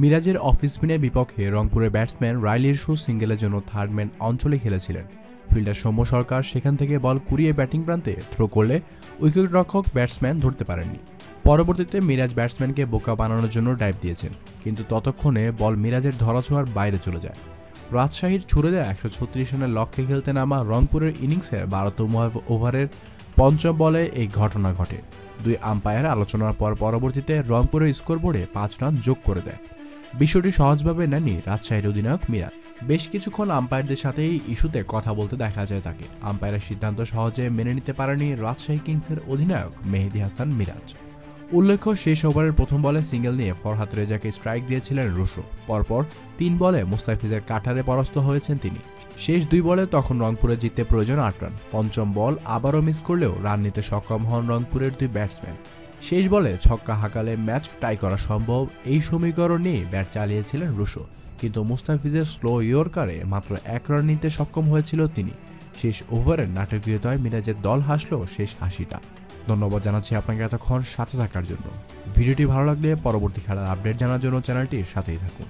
মিরাজের অফ স্পিনের বিপক্ষে রংপুরের ব্যাটসম্যান রাইলির শু সিঙ্গেলের জন্য থার্ড ম্যান অঞ্চলে খেলেছিলেন। ফিল্ডার সৌম্য সরকার সেখান থেকে বল কুড়িয়ে ব্যাটিং প্রান্তে থ্রো করলে উইকেটরক্ষক ব্যাটসম্যান ধরতে পারেননি। পরবর্তীতে মিরাজ ব্যাটসম্যানকে বোকা বানানোর জন্য ডাইভ দিয়েছেন, কিন্তু ততক্ষণে বল মিরাজের ধরাছোঁয়ার বাইরে চলে যায়। রাজশাহীর ছুড়ে দেয় একশো ছত্রিশ রানের লক্ষ্যে খেলতে নামা রংপুরের ইনিংসের বারোতম ওভারের পঞ্চম বলে এই ঘটনা ঘটে। দুই আম্পায়ার আলোচনার পর পরবর্তীতে রংপুরের স্কোরবোর্ডে পাঁচ রান যোগ করে দেয়। বিষয়টি সহজভাবে নেননি রাজশাহীর অধিনায়ক মিরাজ। বেশ কিছুক্ষণ আম্পায়ারদের সাথে এই ইস্যুতে কথা বলতে দেখা যায় তাকে। আম্পায়ারের সিদ্ধান্ত সহজে মেনে নিতে পারেনি রাজশাহী কিংসের অধিনায়ক মেহেদি হাসান মিরাজ। উল্লেখ্য, শেষ ওভারের প্রথম বলে সিঙ্গেল নিয়ে ফরহাদ রেজাকে স্ট্রাইক দিয়েছিলেন রুশো। পরপর তিন বলে মুস্তাফিজের কাঠারে পরাস্ত হয়েছেন তিনি। শেষ দুই বলে তখন রংপুরে জিততে প্রয়োজন আট রান। পঞ্চম বল আবারও মিস করলেও রান নিতে সক্ষম হন রংপুরের দুই ব্যাটসম্যান। শেষ বলে ছক্কা হাঁকালে ম্যাচ টাই করা সম্ভব। এই সমীকরণ নিয়ে ব্যাট চালিয়েছিলেন রুশো। কিন্তু মুস্তাফিজের স্লো ইয়র্কারে মাত্র এক রান নিতে সক্ষম হয়েছিল তিনি। শেষ ওভারের নাটকীয়তায় মিরাজের দল হাসলো শেষ হাসিটা। ধন্যবাদ জানাচ্ছি আপনাকে এতক্ষণ সাথে থাকার জন্য। ভিডিওটি ভালো লাগলে পরবর্তী খেলার আপডেট জানার জন্য চ্যানেলটির সাথেই থাকুন।